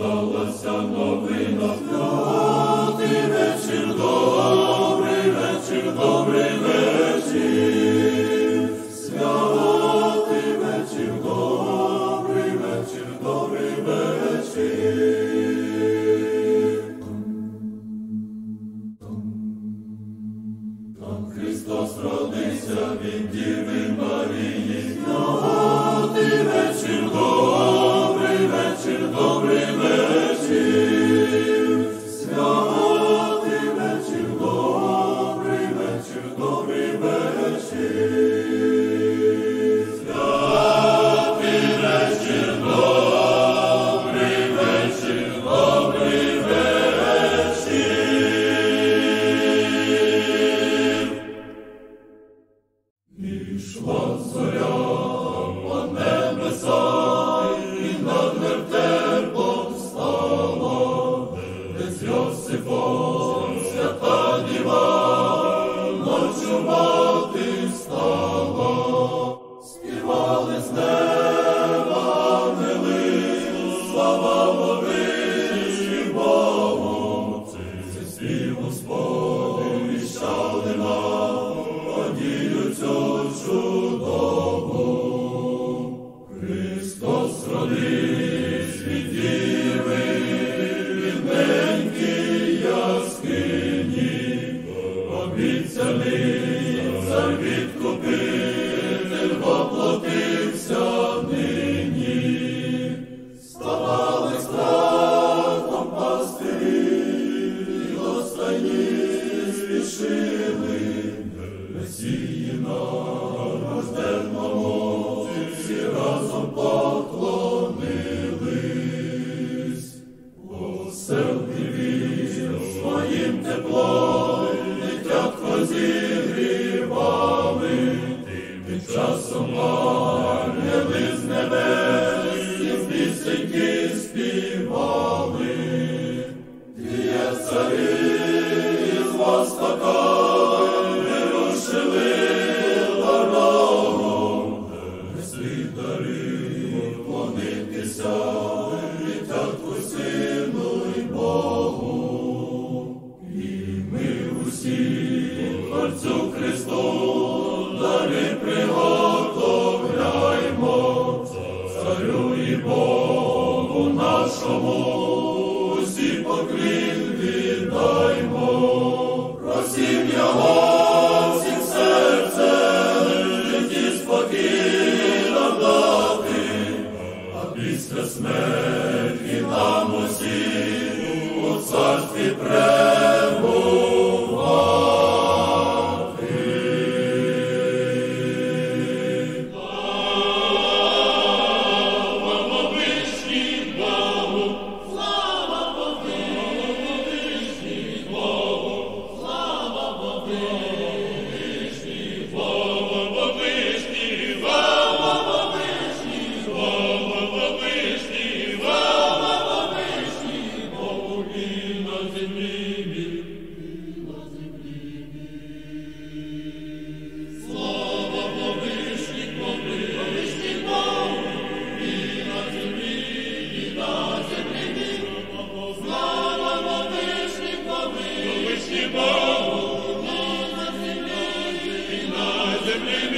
salvação, ó Росії на рожденному всі разом поклонились, усе вдивів своїм теплом, дитятко зігрівали, тим часом. Somos hipócritas. the